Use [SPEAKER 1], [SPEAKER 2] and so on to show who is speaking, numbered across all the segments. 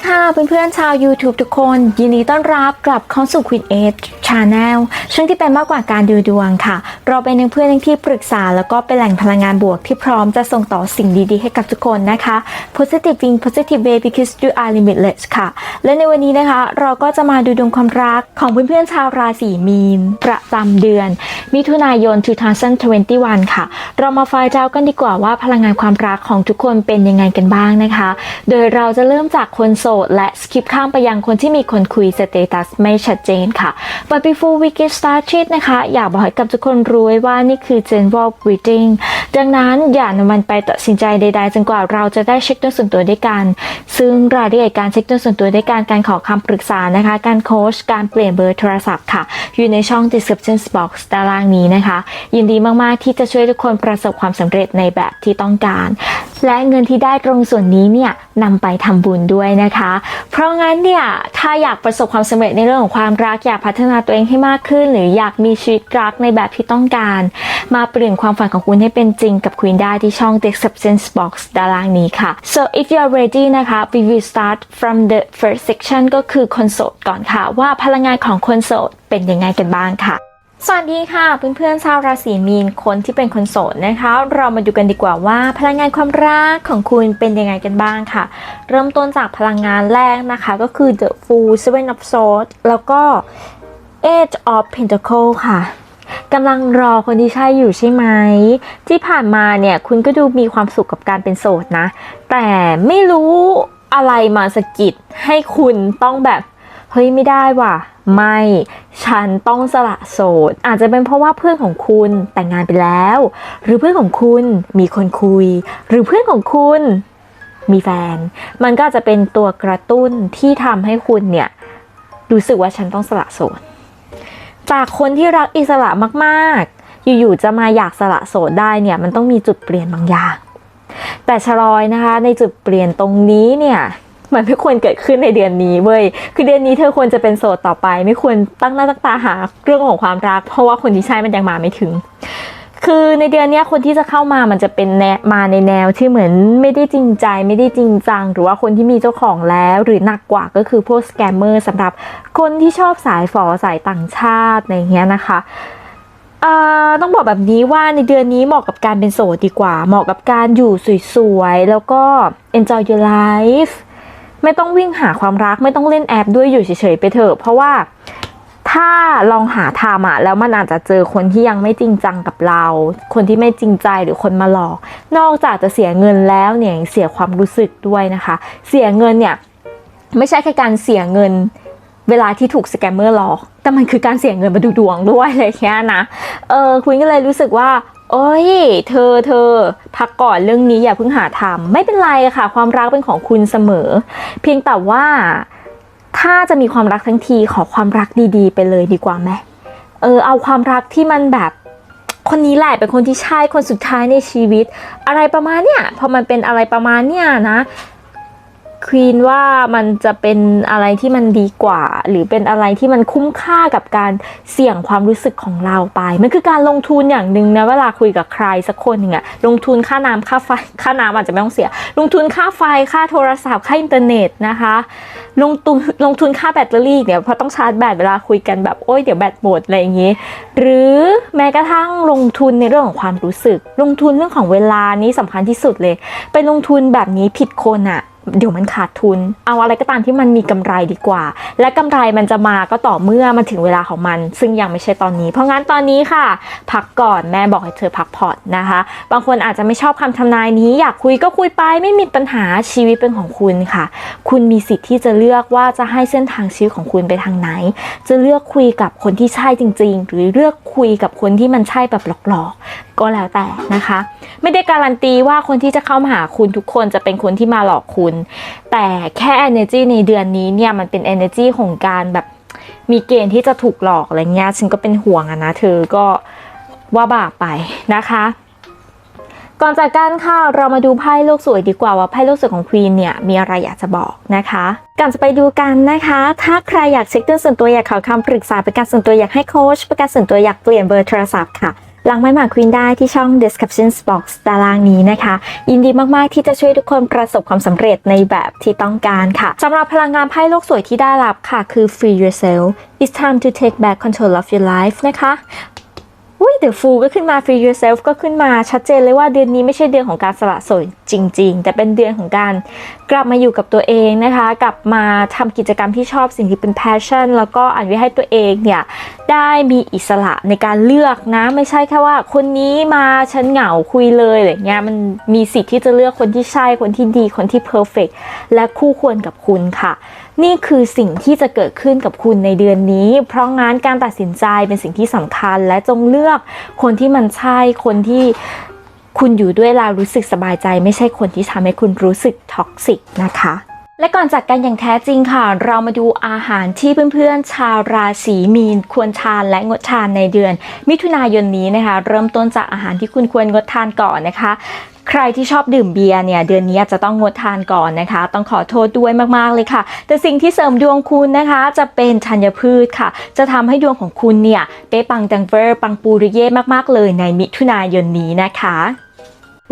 [SPEAKER 1] ดีค่ะเพื่อนๆชาว YouTube ทุกคน ยินดีต้อนรับกลับเข้าสู่ Queen Age Channel ช่วงที่เป็นมากกว่าการดูดวงค่ะ เราเป็นเพื่อนที่ปรึกษา แล้วก็เป็นแหล่งพลังงานบวกที่พร้อมจะส่งต่อสิ่งดีๆ ให้กับทุกคนนะคะ Positive in Positive Way because you are limitless ค่ะ และในวันนี้นะคะ เราก็จะมาดูดวงความรักของเพื่อนๆชาวราศีมีน ประจำเดือน มิถุนายน 2021 ค่ะ เรามาไฟล์เจ้ากันดีกว่าว่าพลังงานความรักของทุกคนเป็นยังไงกันบ้างนะคะ โดยเราจะเริ่มจากคนโสด และสคิปข้ามไปยังคนที่มีคนคุยสเตตัสไม่ชัดเจนค่ะ but before we get started นะคะ อยากบอกให้กับทุกคนรู้ไว้ว่านี่คือ general reading ดังนั้นอย่านำมันไปตัดสินใจใดๆจนกว่าเราจะได้เช็คด้วยส่วนตัวด้วยกัน ซึ่งรายละเอียดการเช็คด้วยส่วนตัวด้วยการการขอคำปรึกษานะคะ การโค้ชการเปลี่ยนเบอร์โทรศัพท์ค่ะ อยู่ในช่อง description box ด้านล่างนี้นะคะ ยินดีมากๆที่จะช่วยทุกคนประสบความสำเร็จในแบบที่ต้องการ และเงินที่ได้ตรงส่วนนี้เนี่ยนำไปทำบุญด้วยนะคะเพราะงั้นเนี่ยถ้าอยากประสบความสำเร็จในเรื่องของความรักอยากพัฒนาตัวเองให้มากขึ้น หรืออยากมีชีวิตรักในแบบที่ต้องการ มาเปลี่ยนความฝันของคุณให้เป็นจริงกับ Queen ได้ที่ช่อง description box ด้านล่างนี้ค่ะ so if you are ready นะคะ we will start from the first section ก็คือคนโสดก่อนค่ะ ว่าพลังงานของคนโสดเป็นยังไงกันบ้างค่ะ สวัสดีค่ะเพื่อนๆชาวราศีมีนคนที่เป็นคนโสดนะคะ เรามาดูกันดีกว่าว่า พลังงานความรักของคุณเป็นยังไงกันบ้างค่ะ เริ่มต้นจากพลังงานแรกนะคะ ก็คือ The Fool Seven of Swords แล้วก็ Eight of Pentacles ค่ะกำลังรอคนที่ใช่อยู่ใช่ไหม ที่ผ่านมาเนี่ยคุณก็ดูมีความสุขกับการเป็นโสดนะ แต่ไม่รู้อะไรมาสะกิดให้คุณต้องแบบ เฮ้ยไม่ได้ว่ะ ไม่ ฉันต้องสละโสด อาจจะเป็นเพราะว่าเพื่อนของคุณแต่งงานไปแล้ว หรือเพื่อนของคุณมีคนคุย หรือเพื่อนของคุณมีแฟน มันก็จจะเป็นตัวกระตุ้นที่ทำให้คุณเนี่ยรู้สึกว่าฉันต้องสละโสด จากคนที่รักอิสระมากๆ อยู่ๆจะมาอยากสละโสดได้เนี่ยมันต้องมีจุดเปลี่ยนบางอย่าง แต่ชะลอยนะคะในจุดเปลี่ยนตรงนี้เนี่ย มันไม่ควรเกิดขึ้นในเดือนนี้เว้ย คือเดือนนี้เธอควรจะเป็นโสดต่อไป ไม่ควรตั้งหน้าตั้งตาหาเรื่องของความรัก เพราะว่าคนที่ใช่มันยังมาไม่ถึง คือในเดือนนี้คนที่จะเข้ามามันจะเป็นแนมาในแนวที่เหมือนไม่ได้จริงใจ ไม่ได้จริงจัง หรือว่าคนที่มีเจ้าของแล้ว หรือหนักกว่าก็คือพวกสแกมเมอร์สำหรับคนที่ชอบสายฝอสายต่างชาติอะไรเงี้ยนะคะอ่าต้องบอกแบบนี้ว่าในเดือนนี้เหมาะกับการเป็นโสดดีกว่า เหมาะกับการอยู่สวยๆ แล้วก็ enjoy your life ไม่ต้องวิ่งหาความรักไม่ต้องเล่นแอปด้วยอยู่เฉยๆไปเถอะ เพราะว่าถ้าลองหาทำอะแล้วมันอาจจะเจอคนที่ยังไม่จริงจังกับเรา คนที่ไม่จริงใจหรือคนมาหลอก นอกจากจะเสียเงินแล้วเนี่ยเสียความรู้สึกด้วยนะคะ เสียเงินเนี่ยไม่ใช่แค่การเสียเงินเวลาที่ถูกสแกมเมอร์หลอก แต่มันคือการเสียเงินมาดูดวงด้วยอะไรอย่างเงี้ยนะ เออคุณก็เลยรู้สึกว่า โอ้ย เธอเธอพักก่อนเรื่องนี้อย่าเพิ่งหาทำไม่เป็นไรค่ะ ความรักเป็นของคุณเสมอ เพียงแต่ว่าถ้าจะมีความรักทั้งทีขอความรักดีๆ ไปเลยดีกว่าไหมเออเอาความรักที่มันแบบคนนี้แหละเป็นคนที่ใช่คนสุดท้ายในชีวิต อะไรประมาณเนี้ยพอมันเป็นอะไรประมาณเนี้ยนะ ควีนว่ามันจะเป็นอะไรที่มันดีกว่า หรือเป็นอะไรที่มันคุ้มค่ากับการเสี่ยงความรู้สึกของเราไป มันคือการลงทุนอย่างหนึ่งนะเวลาคุยกับใครสักคนหนึ่งอะลงทุนค่าน้ำค่าไฟค่าน้ำอาจจะไม่ต้องเสีย ลงทุนค่าไฟค่าโทรศัพท์ค่าอินเทอร์เน็ตนะคะ ลงทุนลงทุนค่าแบตเตอรี่เนี่ยเพราะต้องชาร์จแบตเวลาคุยกันแบบโอ้ยเดี๋ยวแบตหมดอะไรอย่างงี้หรือแม้กระทั่งลงทุนในเรื่องของความรู้สึก ลงทุนเรื่องของเวลานี้สำคัญที่สุดเลย ไปลงทุนแบบนี้ผิดคนอะ เดี๋ยวมันขาดทุน เอาอะไรก็ตามที่มันมีกำไรดีกว่า และกำไรมันจะมาก็ต่อเมื่อมันถึงเวลาของมัน ซึ่งยังไม่ใช่ตอนนี้ เพราะงั้นตอนนี้ค่ะ พักก่อนแม่บอกให้เธอพักผ่อนนะคะ บางคนอาจจะไม่ชอบคำทำนายนี้ อยากคุยก็คุยไปไม่มีปัญหาชีวิตเป็นของคุณค่ะ คุณมีสิทธิ์ที่จะเลือกว่าจะให้เส้นทางชีวิตของคุณไปทางไหน จะเลือกคุยกับคนที่ใช่จริง ๆ หรือเลือกคุยกับคนที่มันใช่แบบหลอกๆก็แล้วแต่นะคะ ไม่ได้การันตีว่าคนที่จะเข้ามาหาคุณทุกคนจะเป็นคนที่มาหลอกคุณแต่แค่ energy ในเดือนนี้เนี่ยมันเป็น energy ของการแบบมีเกณฑ์ที่จะถูกหลอกอะไรเงี้ยฉันก็เป็นห่วงอะนะเธอก็ว่าบาปไปนะคะก่อนจากกันค่ะเรามาดูไพ่โลกสวยดีกว่าว่าไพ่โลกสวยของควีนเนี่ยมีอะไรอยากจะบอกนะคะก่อนจะไปดูกันนะคะ ถ้าใครอยากเช็คเรื่องส่วนตัวอยากขอคำปรึกษาเป็นการส่วนตัวอยากให้โค้ชเป็นการส่วนตัวอยากเปลี่ยนเบอร์โทรศัพท์ค่ะ หลังไม่หมากควีนได้ที่ช่อง description box ตารางนี้นะคะ ยินดีมาก ๆ ที่จะช่วยทุกคนประสบความสำเร็จในแบบที่ต้องการค่ะสำหรับพลังงานไพ่โลกสวยที่ได้รับค่ะ คือ free yourself it's time to take back control of your life นะคะ อุ้ย The Fool ก็ขึ้นมา Free Yourself ก็ขึ้นมาชัดเจนเลยว่าเดือนนี้ไม่ใช่เดือนของการสละโสดจริง ๆ แต่เป็นเดือนของการกลับมาอยู่กับตัวเองนะคะ กลับมาทำกิจกรรมที่ชอบสิ่งที่เป็น passion แล้วก็อันว้ให้ตัวเองเนี่ยได้มีอิสระในการเลือกนะ ไม่ใช่แค่ว่า คนนี้มาฉันเหงาคุยเลยอะไรเงี้ยมันมีสิทธิ์ที่จะเลือกคนที่ใช่คนที่ดีคนที่ perfect และคู่ควรกับคุณค่ะ นี่คือสิ่งที่จะเกิดขึ้นกับคุณในเดือนนี้ เพราะงั้นการตัดสินใจเป็นสิ่งที่สำคัญและจงเลือกคนที่มันใช่คนที่คุณอยู่ด้วยแล้วรู้สึกสบายใจ ไม่ใช่คนที่ทำให้คุณรู้สึกท็อกซิกนะคะและก่อนจากกันอย่างแท้จริงค่ะ เรามาดูอาหารที่เพื่อนๆ ชาวราศีมีน ควรทานและงดทานในเดือน มิถุนายนนี้นะคะ เริ่มต้นจากอาหารที่คุณควรงดทานก่อนนะคะ ใครที่ชอบดื่มเบียร์เนี่ยเดือนนี้จะต้องงดทานก่อนนะคะ ต้องขอโทษด้วยมากๆเลยค่ะ แต่สิ่งที่เสริมดวงคุณนะคะ จะเป็นธัญพืชค่ะ จะทำให้ดวงของคุณเนี่ยเป๊ะปังดังเวอร์ปังปูริเย่มากๆเลยในมิถุนายนนี้นะคะ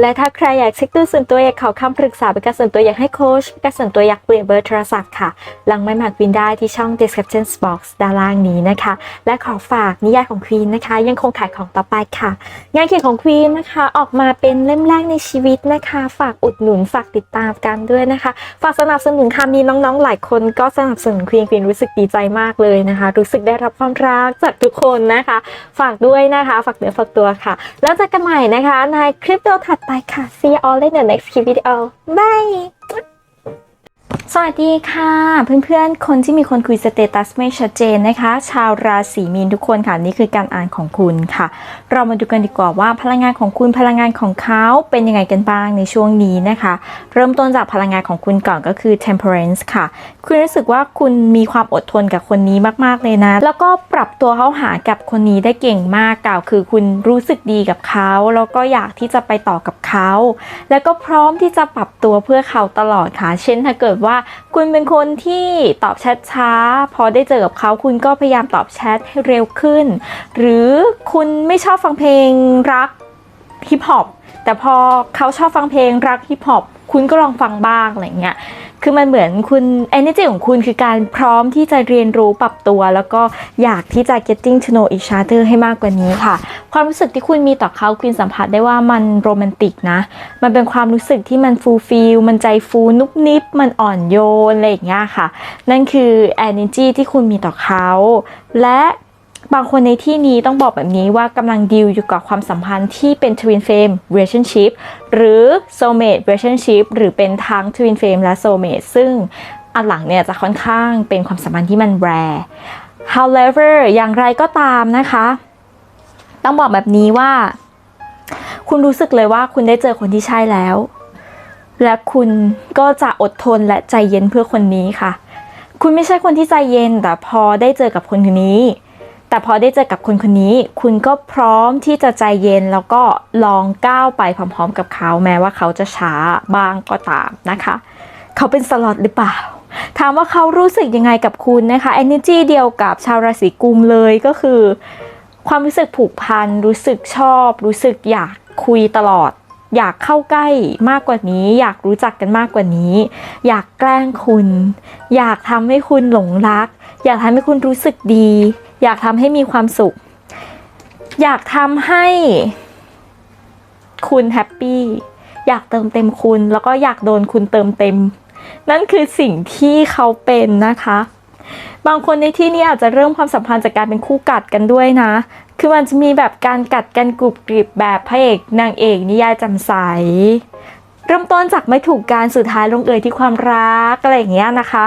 [SPEAKER 1] และถ้าใครอยากเช็คดูส่วนตัวอยากขอคำปรึกษาเป็นการส่วนตัวอยากให้โค้ชเป็นการส่วนตัวอยากเปลี่ยนเบอร์โทรศัพท์ค่ะ หลังไม่หมากวินได้ที่ช่อง description box ด้านล่างนี้นะคะ และขอฝากนิยายของควีนนะคะ ยังคงขายของต่อไปค่ะ งานเขียนของควีนนะคะ ออกมาเป็นเล่มแรกในชีวิตนะคะ ฝากอุดหนุนฝากติดตามกันด้วยนะคะ ฝากสนับสนุนค่ะมีน้องๆหลายคนก็สนับสนุนควีนควีนรู้สึกดีใจมากเลยนะคะ รู้สึกได้รับความรักจากทุกคนนะคะ ฝากด้วยนะคะ ฝากเนื้อฝากตัวค่ะ แล้วเจอกันใหม่นะคะในคลิปวิดีโอถัดไปค่ะ see you all in the next video bye สวัสดีค่ะ เพื่อนๆ คนที่มีคนคุยสเตตัสไม่ชัดเจนนะคะ ชาวราศีมีนทุกคนค่ะ นี่คือการอ่านของคุณค่ะ เรามาดูกันดีกว่าว่าพลังงานของคุณพลังงานของเขาเป็นยังไงกันบ้างในช่วงนี้นะคะ เริ่มต้นจากพลังงานของคุณก่อนก็คือ temperance ค่ะ คุณรู้สึกว่าคุณมีความอดทนกับคนนี้มากๆเลยนะ แล้วก็ปรับตัวเข้าหากับคนนี้ได้เก่งมากกล่าวคือคุณรู้สึกดีกับเขาแล้วก็อยากที่จะไปต่อกับเขาแล้วก็พร้อมที่จะปรับตัวเพื่อเขาตลอดค่ะ เช่นถ้าเกิดว่า คุณเป็นคนที่ตอบแชทช้า พอได้เจอกับเขาคุณก็พยายามตอบแชทให้เร็วขึ้น หรือคุณไม่ชอบฟังเพลงรักฮิปฮอปแต่พอเขาชอบฟังเพลงรักฮิปฮอปคุณก็ลองฟังบ้างอะไรเงี้ย คือมันเหมือนคุณ energy ของคุณคือการพร้อมที่จะเรียนรู้ปรับตัว แล้วก็อยากที่จะ getting to know each other ให้มากกว่านี้ค่ะ ความรู้สึกที่คุณมีต่อเขาคุณสัมผัสได้ว่ามันโรแมนติกนะ มันเป็นความรู้สึกที่มันฟูลฟิลมันใจฟูนุบนิบมันอ่อนโยนอะไรอย่างเงี้ยค่ะ นั่นคือ energy ที่คุณมีต่อเขาและ บางคนในที่นี้ต้องบอกแบบนี้ว่ากำลังดีลอยู่กับความสัมพันธ์ที่เป็น twin flame relationship หรือ soulmate relationship หรือเป็นทั้ง twin flame และ soulmate ซึ่งอันหลังเนี่ยจะค่อนข้างเป็นความสัมพันธ์ที่มัน rare however อย่างไรก็ตามนะคะ ต้องบอกแบบนี้ว่า คุณรู้สึกเลยว่าคุณได้เจอคนที่ใช่แล้ว และคุณก็จะอดทนและใจเย็นเพื่อคนนี้ค่ะ คุณไม่ใช่คนที่ใจเย็นแต่พอได้เจอกับคนคนนี้ แต่พอได้เจอกับคนคนนี้ คุณก็พร้อมที่จะใจเย็นแล้วก็ลองก้าวไปพร้อมๆ กับเขาแม้ว่าเขาจะช้าบ้างก็ตามนะคะ เขาเป็นสล็อตหรือเปล่า ถามว่าเขารู้สึกยังไงกับคุณนะคะ energy เดียวกับชาวราศีกุมเลยก็คือ ความรู้สึกผูกพัน รู้สึกชอบ รู้สึกอยากคุยตลอด อยากเข้าใกล้มากกว่านี้ อยากรู้จักกันมากกว่านี้ อยากแกล้งคุณ อยากทำให้คุณหลงรัก อยากทำให้คุณรู้สึกดี อยากทำให้มีความสุข อยากทำให้คุณแฮปปี้อยากเติมเต็มคุณ แล้วก็อยากโดนคุณเติมเต็ม นั่นคือสิ่งที่เขาเป็นนะคะ บางคนในที่นี้อาจจะเริ่มความสัมพันธ์จากการเป็นคู่กัดกันด้วยนะ คือมันจะมีแบบการกัดกันกรุบกริบแบบพระเอกนางเอกนิยายจำใสเริ่มต้นจากไม่ถูกการสุดท้ายลงเอยที่ความรักอะไรอย่างเงี้ยนะคะ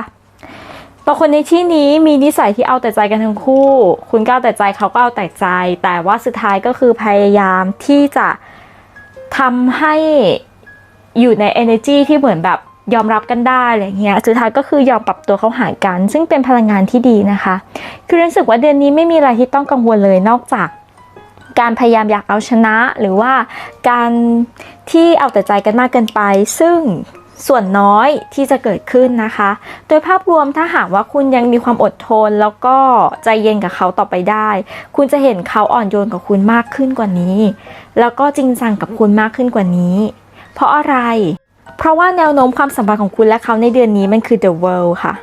[SPEAKER 1] บางคนในที่นี้มีนิสัยที่เอาแต่ใจกันทั้งคู่ คุณก็เอาแต่ใจเขาก็เอาแต่ใจ แต่ว่าสุดท้ายก็คือพยายามที่จะทำให้อยู่ใน energy ที่เหมือนแบบยอมรับกันได้อะไรเงี้ย สุดท้ายก็คือยอมปรับตัวเข้าหากัน ซึ่งเป็นพลังงานที่ดีนะคะ คือรู้สึกว่าเดือนนี้ไม่มีอะไรที่ต้องกังวลเลยนอกจาก การพยายามอยากเอาชนะ หรือว่าการที่เอาแต่ใจกันมากเกินไป ซึ่ง ส่วนน้อยที่จะเกิดขึ้นนะคะ โดยภาพรวมถ้าหากว่าคุณยังมีความอดทน แล้วก็ใจเย็นกับเขาต่อไปได้ คุณจะเห็นเขาอ่อนโยนกับคุณมากขึ้นกว่านี้ แล้วก็จริงจังกับคุณมากขึ้นกว่านี้ เพราะอะไร เพราะว่าแนวโน้มความสัมพันธ์ของคุณและเขาในเดือนนี้มันคือ the world ค่ะ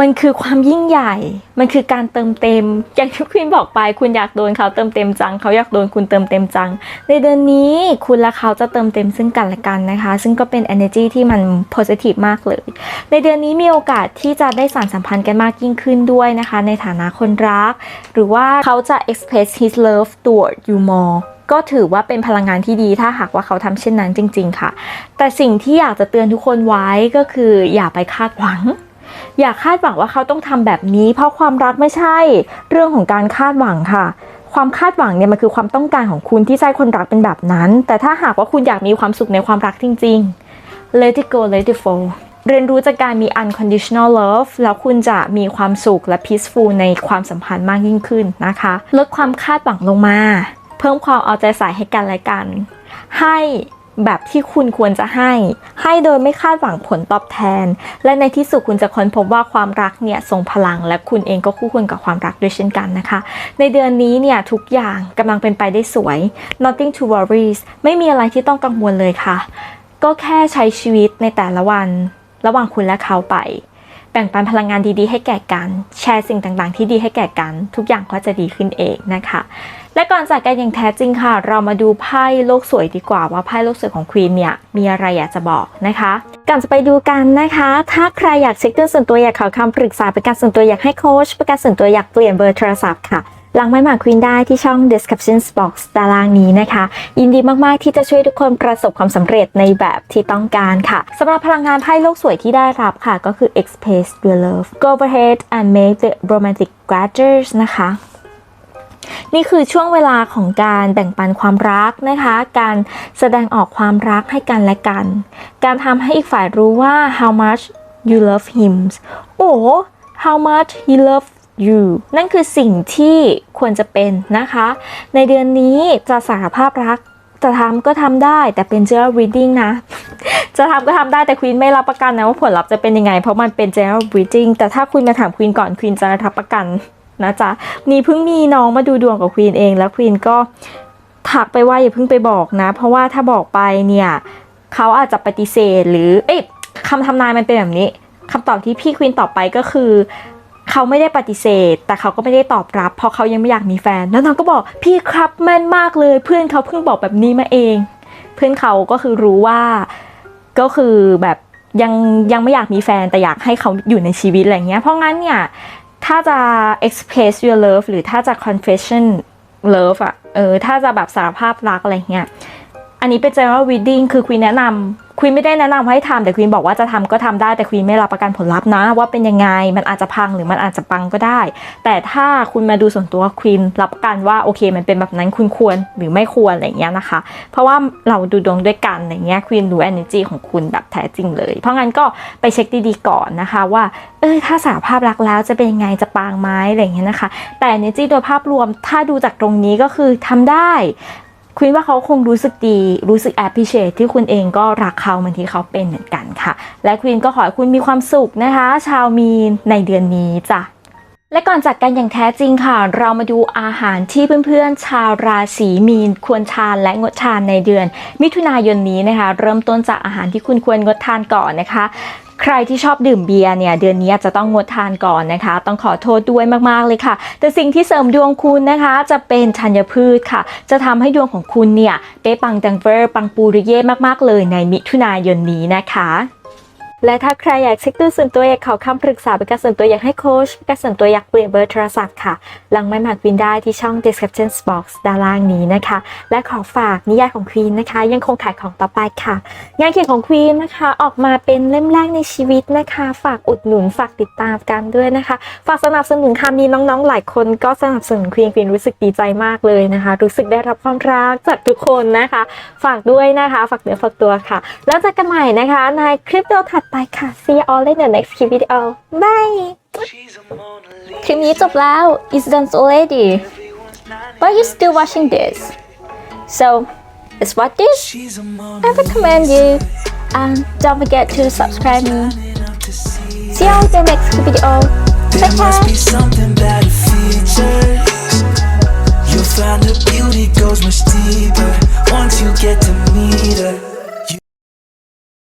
[SPEAKER 1] มันคือความยิ่งใหญ่ มันคือการเติมเต็ม อย่างที่คุณบอกไป คุณอยากโดนเขาเติมเต็มจัง เขาอยากโดนคุณเติมเต็มจัง ในเดือนนี้คุณและเขาจะเติมเต็มซึ่งกันและกันนะคะ ซึ่งก็เป็น energy ที่มัน positive มากเลย ในเดือนนี้มีโอกาสที่จะได้สานสัมพันธ์กันมากยิ่งขึ้นด้วยนะคะ ในฐานะคนรัก หรือว่าเขาจะ express his love toward you more ก็ถือว่าเป็นพลังงานที่ดีถ้าหากว่าเขาทำเช่นนั้นจริง ๆ ค่ะ แต่สิ่งที่อยากจะเตือนทุกคนไว้ก็คืออย่าไปคาดหวัง อย่าคาดหวังว่าเขาต้องทำแบบนี้ เพราะความรักไม่ใช่ เรื่องของการคาดหวังค่ะ ความคาดหวังเนี่ยมันคือความต้องการของคุณที่ใช่คนรักเป็นแบบนั้น แต่ถ้าหากว่าคุณอยากมีความสุขในความรักจริง ๆ let it go let it flow เรียนรู้จากการมี unconditional love แล้วคุณจะมีความสุขและ peaceful ในความสัมพันธ์มากยิ่งขึ้นนะคะ ลดความคาดหวังลงมา เพิ่มความเอาใจใส่ให้กันและกัน ให้ แบบที่คุณควรจะให้ ให้โดยไม่คาดหวังผลตอบแทน และในที่สุดคุณจะค้นพบว่าความรักเนี่ยทรงพลัง และคุณเองก็คู่ควรกับความรักด้วยเช่นกันนะคะ ในเดือนนี้เนี่ยทุกอย่างกำลังเป็นไปได้สวย nothing to worries ไม่มีอะไรที่ต้องกังวลเลยค่ะ ก็แค่ใช้ชีวิตในแต่ละวัน ระหว่างคุณและเขาไป แบ่งปันพลังงานดีๆ ให้แก่กัน แชร์สิ่งต่างๆ ที่ดีให้แก่กัน ทุกอย่างก็จะดีขึ้นเองนะคะ และก่อนจากกันอย่างแท้จริงค่ะ เรามาดูไพ่โลกสวยดีกว่าว่าไพ่โลกสวยของควีนเนี่ยมีอะไรอยากจะบอกนะคะก่อนจะไปดูกันนะคะ ถ้าใครอยากเช็คเรื่องส่วนตัวอยากขอคำปรึกษาเป็นการส่วนตัวอยากให้โค้ชเป็นการส่วนตัวอยากเปลี่ยนเบอร์โทรศัพท์ค่ะหลังไม้หมากควีนได้ที่ช่อง description box ตารางนี้นะคะ ยินดีมาก ๆ ที่จะช่วยทุกคนประสบความสำเร็จในแบบที่ต้องการค่ะสำหรับพลังงานไพ่โลกสวยที่ได้รับค่ะ ก็คือ express your love go ahead and make the romantic gestures นะคะ นี่คือช่วงเวลาของการแบ่งปันความรักนะคะ การแสดงออกความรักให้กันและกัน การทำให้อีกฝ่ายรู้ว่า how much you love him โอ้ how much he loves you นั่นคือสิ่งที่ควรจะเป็นนะคะ ในเดือนนี้จะสารภาพรัก จะทำก็ทำได้แต่เป็น general reading นะ จะทำก็ทำได้แต่ควีนไม่รับประกันนะว่าผลลัพธ์จะเป็นยังไง เพราะมันเป็น general reading แต่ถ้าคุณมาถามควีนก่อนควีนจะรับประกัน นะจ๊ะนี่เพิ่งมีน้องมาดูดวงกับควีนเองแล้วควีนก็ทักไปว่าอย่าเพิ่งไปบอกนะ เพราะว่าถ้าบอกไปเนี่ยเขาอาจจะปฏิเสธ หรือเอ้ยคำทำนายมันเป็นแบบนี้คำตอบที่พี่ควีนตอบไปก็คือเขาไม่ได้ปฏิเสธ แต่เขาก็ไม่ได้ตอบรับ เพราะเขายังไม่อยากมีแฟน แล้วน้องก็บอกพี่ครับแม่นมากเลย เพื่อนเขาเพิ่งบอกแบบนี้มาเอง เพื่อนเขาก็คือรู้ว่าก็คือแบบยังยังไม่อยากมีแฟนแต่อยากให้เขาอยู่ในชีวิตอะไรเงี้ย เพราะงั้นเนี่ย ถ้าจะ express your love หรือถ้าจะ confession love อะเออถ้าจะแบบสารภาพรักอะไรเงี้ย อันนี้เป็น general reading คือคุยแนะนำ ควีนไม่ได้แนะนำให้ทำแต่ควีนบอกว่าจะทำก็ทำได้แต่ควีนไม่รับประกันผลลัพธ์นะ ว่าเป็นยังไงมันอาจจะพังหรือมันอาจจะปังก็ได้ แต่ถ้าคุณมาดูส่วนตัวควีนรับประกันว่าโอเค มันเป็นแบบนั้นคุณควรหรือไม่ควรอะไรเงี้ยนะคะ เพราะว่าเราดูดวงด้วยกันอะไรเงี้ยควีนรู้ energy ของคุณแบบแท้จริงเลย เพราะงั้นก็ไปเช็คดีๆก่อนนะคะว่าเออถ้าสารภาพรักแล้วจะเป็นยังไงจะปางไหมอะไรเงี้ยนะคะ แต่ energy โดยภาพรวมถ้าดูจากตรงนี้ก็คือทำได้ คุณว่าเขาคงรู้สึกดีรู้สึกแอบพิเศษที่คุณเองก็รักเขาเหมือนที่เขาเป็นเหมือนกันค่ะ และคุณก็ขอให้คุณมีความสุขนะคะ ชาวมีนในเดือนนี้จ้ะ และก่อนจากกันอย่างแท้จริงค่ะ เรามาดูอาหารที่เพื่อนๆ ชาวราศีมีน ควรทานและงดทานในเดือน มิถุนายนนี้นะคะ เริ่มต้นจากอาหารที่คุณควรงดทานก่อนนะคะใครที่ชอบดื่มเบียร์เนี่ยเดือนนี้จะต้องงดทานก่อนนะคะ ต้องขอโทษด้วยมากๆเลยค่ะ แต่สิ่งที่เสริมดวงคุณนะคะจะเป็นธัญพืชค่ะ จะทำให้ดวงของคุณเนี่ยเป๊ะปังดังเวอร์ปังปูริเย่มากๆเลยในมิถุนายนนี้นะคะ และถ้าใครอยากเช็คดูส่วนตัวอยากขอคำปรึกษาเป็นการส่วนตัวอยากให้โค้ชเป็นการส่วนตัวอยากเปลี่ยนเบอร์โทรศัพท์ค่ะ หลังไม่หมากวินได้ที่ช่อง description box ด้านล่างนี้นะคะ และขอฝากนิยายของควีนนะคะ ยังคงขายของต่อไปค่ะ งานเขียนของควีนนะคะ ออกมาเป็นเล่มแรกในชีวิตนะคะ ฝากอุดหนุนฝากติดตามกันด้วยนะคะ ฝากสนับสนุนค่ะมีน้องๆหลายคนก็สนับสนุนควีนควีนรู้สึกดีใจมากเลยนะคะ รู้สึกได้รับความรักจากทุกคนนะคะ ฝากด้วยนะคะ ฝากเนื้อฝากตัวค่ะ แล้วเจอกันใหม่นะคะในคลิปวิดีโอถัดไปค่ะ see you all in the next video. Bye. คลิปนี้จบแล้ว it's done already. But you still watching this. So let's watch this I recommend you. And don't forget to subscribe. Me
[SPEAKER 2] see
[SPEAKER 1] you all in the next video.
[SPEAKER 2] Bye. You'll find the beauty goes much deeper Once you get to meet her.